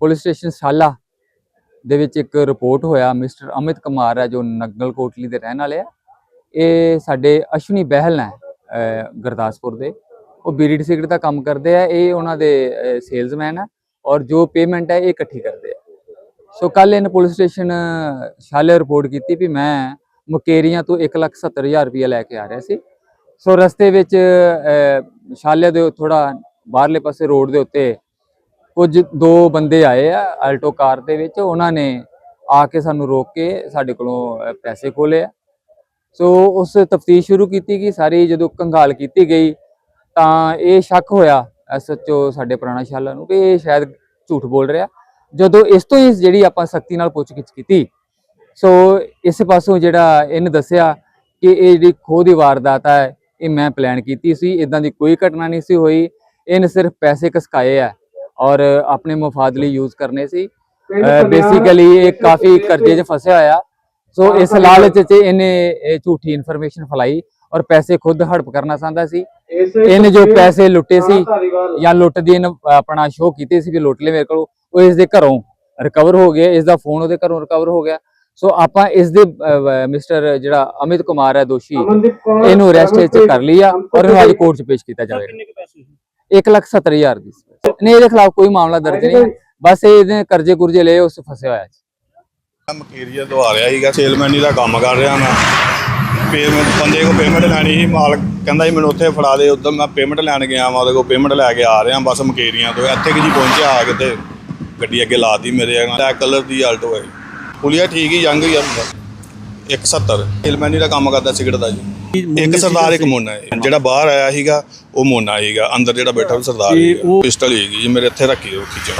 Police station ਸਾਲਾ ਦੇ ਵਿੱਚ ਇੱਕ ਰਿਪੋਰਟ ਹੋਇਆ। ਮਿਸਟਰ ਅਮਿਤ ਕੁਮਾਰ ਹੈ, ਜੋ ਨੰਗਲ ਕੋਟਲੀ ਦੇ ਰਹਿਣ ਵਾਲੇ ਆ। ਇਹ ਸਾਡੇ ਅਸ਼ਵਨੀ ਬਹਿਲ ਹੈ ਅਹ, ਗੁਰਦਾਸਪੁਰ ਦੇ। ਉਹ ਬੀੜੀ ਸਿਗਰਟ ਦਾ ਕੰਮ ਕਰਦੇ ਆ। ਇਹ ਉਹਨਾਂ ਦੇ ਸੇਲਜ਼ਮੈਨ ਆ ਔਰ ਜੋ ਪੇਮੈਂਟ ਹੈ, ਇਹ ਇਕੱਠੀ ਕਰਦੇ ਆ। ਸੋ ਕੱਲ ਇਹਨੇ ਪੁਲਿਸ ਸਟੇਸ਼ਨ ਸ਼ਾਲੇ ਰਿਪੋਰਟ ਕੀਤੀ ਵੀ ਮੈਂ ਮੁਕੇਰੀਆਂ ਤੋਂ 170000 ਰੁਪਏ ਲੈ ਕੇ ਆ ਰਿਹਾ ਸੀ। ਸੋ ਰਸਤੇ ਵਿੱਚ ਸ਼ਾਲੇ ਦੇ ਥੋੜਾ ਬਾਹਰਲੇ ਪਾਸੇ ਰੋਡ ਦੇ ਉੱਤੇ ਕੁਝ ਦੋ ਬੰਦੇ ਆਏ ਆ ਆਲਟੋ ਕਾਰ ਦੇ ਵਿੱਚ, ਉਹਨਾਂ ਨੇ ਆ ਕੇ ਸਾਨੂੰ ਰੋਕ ਕੇ ਸਾਡੇ ਕੋਲੋਂ ਪੈਸੇ ਖੋਲੇ ਆ। ਸੋ ਉਸ ਤਫਤੀਸ਼ ਸ਼ੁਰੂ ਕੀਤੀ ਗਈ, ਸਾਰੀ ਜਦੋਂ ਕੰਗਾਲ ਕੀਤੀ ਗਈ, ਤਾਂ ਇਹ ਸ਼ੱਕ ਹੋਇਆ ਐਸਐਚਓ ਸਾਡੇ ਪੁਰਾਣਾ ਸ਼ਾਲਾ ਨੂੰ ਕਿ ਇਹ ਸ਼ਾਇਦ ਝੂਠ ਬੋਲ ਰਿਹਾ। ਜਦੋਂ ਇਸ ਤੋਂ ਹੀ ਜਿਹੜੀ ਆਪਾਂ ਸਖਤੀ ਨਾਲ ਪੁੱਛਗਿੱਛ ਕੀਤੀ, ਸੋ ਇਸ ਪਾਸੋਂ ਜਿਹੜਾ ਇਹਨੇ ਦੱਸਿਆ ਕਿ ਇਹ ਜਿਹੜੀ ਖੋਹ ਦੀ ਵਾਰਦਾਤ ਹੈ ਇਹ ਮੈਂ ਪਲਾਨ ਕੀਤੀ ਸੀ ਇਦਾਂ ਦੀ ਕੋਈ ਘਟਨਾ ਨਹੀਂ ਸੀ ਹੋਈ। ਇਹਨੇ ਸਿਰਫ ਪੈਸੇ ਕਸਕਾਏ ਆ। ਔਰ ਆਪਣੇ ਮਫਾਦ ਲਈ ਯੂਜ਼ ਕਰਨੇ ਸੀ। ਬੇਸਿਕਲੀ ਇਹ ਕਾਫੀ ਕਰਜ਼ੇ 'ਚ ਫਸਿਆ ਹੋਇਆ। ਸੋ ਇਸ ਲਾਲਚ 'ਚ ਇਹਨੇ ਇਹ ਝੂਠੀ ਇਨਫੋਰਮੇਸ਼ਨ ਫੈਲਾਈ ਔਰ ਪੈਸੇ ਖੁਦ ਹੜਪ ਕਰਨਾ ਚਾਹੁੰਦਾ ਸੀ। ਇਹਨੇ ਜੋ ਪੈਸੇ ਲੁੱਟੇ ਸੀ ਜਾਂ ਲੁੱਟ ਦੀ ਇਹਨੇ ਆਪਣਾ ਸ਼ੋਅ ਕੀਤੇ ਸੀ ਕਿ ਲੁੱਟ ਲਏ ਮੇਰੇ ਕੋਲ ਉਹ ਇਸ ਦੇ ਘਰੋਂ ਰਿਕਵਰ ਹੋ ਗਏ ਇਸ ਦਾ ਫੋਨ ਉਹਦੇ ਘਰੋਂ ਰਿਕਵਰ ਹੋ ਗਿਆ। ਸੋ ਆਪਾਂ ਇਸ ਦੇ ਮਿਸਟਰ ਜਿਹੜਾ ਅਮਿਤ ਕੁਮਾਰ ਹੈ ਦੋਸ਼ੀ ਇਹਨੂੰ ਅਰੈਸਟ ਕਰ ਲਿਆ ਔਰ ਇਹਨੂੰ ਅੱਜ ਕੋਰਟ 'ਚ ਪੇਸ਼ ਕੀਤਾ ਜਾਵੇਗਾ। ਕਿੰਨੇ ਕੁ ਪੈਸੇ ਸੀ? 170000 ਦੀ ਨਹੀਂ ਇਹਦੇ ਖਿਲਾਫ ਕੋਈ ਮਾਮਲਾ ਦਰਜ ਨਹੀਂ ਹੈ। ਬਸ ਇਹ ਇਹਦੇ ਕਰਜ਼ੇ ਕੁਰਜ਼ੇ ਲਏ ਉਸ 'ਚ ਫਸਿਆ ਹੋਇਆ ਸੀ। ਮੈਂ ਮਕੀਰੀਆ ਤੋਂ ਆ ਰਿਹਾ ਸੀਗਾ ਸੇਲਮੈਨੀ ਦਾ ਕੰਮ ਕਰ ਰਿਹਾ ਮੈਂ। ਪੇਮੈਂਟ ਬੰਦੇ ਕੋ ਪੇਮੈਂਟ ਲੈਣੀ ਸੀ ਮਾਲਕ ਕਹਿੰਦਾ ਸੀ ਮੈਨੂੰ ਉੱਥੇ ਫੜਾ ਦੇ ਉਦੋਂ ਮੈਂ ਪੇਮੈਂਟ ਲੈਣ ਗਿਆ ਮੈਂ ਉਹਦੇ ਕੋ ਪੇਮੈਂਟ ਲੈ ਕੇ ਆ ਰਿਹਾ ਬਸ ਮਕੀਰੀਆਂ ਤੋਂ। ਇੱਥੇ ਕਿ ਜੀ ਪਹੁੰਚਿਆ ਆ ਕੇ ਤੇ ਗੱਡੀ ਅੱਗੇ ਲਾਤੀ ਮੇਰੇ ਬਲੈਕ ਕਲਰ ਦੀ ਆਲਟੋ ਹੈ। ਪੁਲੀਆ ਠੀਕ ਹੀ ਜੰਗ ਹੀ ਆ। ਹੁੰਦਾ 170 ਸੇਲਮੈਨੀ ਦਾ ਕੰਮ ਕਰਦਾ ਸਿਗਰਟ ਦਾ ਜੀ। ਇੱਕ ਸਰਦਾਰ ਇੱਕ ਮੋਨਾ ਹੈ। ਜਿਹੜਾ ਬਾਹਰ ਆਇਆ ਸੀਗਾ ਉਹ ਮੋਨਾ ਸੀਗਾ। ਅੰਦਰ ਜਿਹੜਾ ਬੈਠਾ ਉਹ ਸਰਦਾਰ ਸੀਗਾ। ਪਿਸਟਲ ਸੀਗੀ ਜੀ ਮੇਰੇ ਇੱਥੇ ਰੱਖੀ ਉਹ ਖਿੱਚ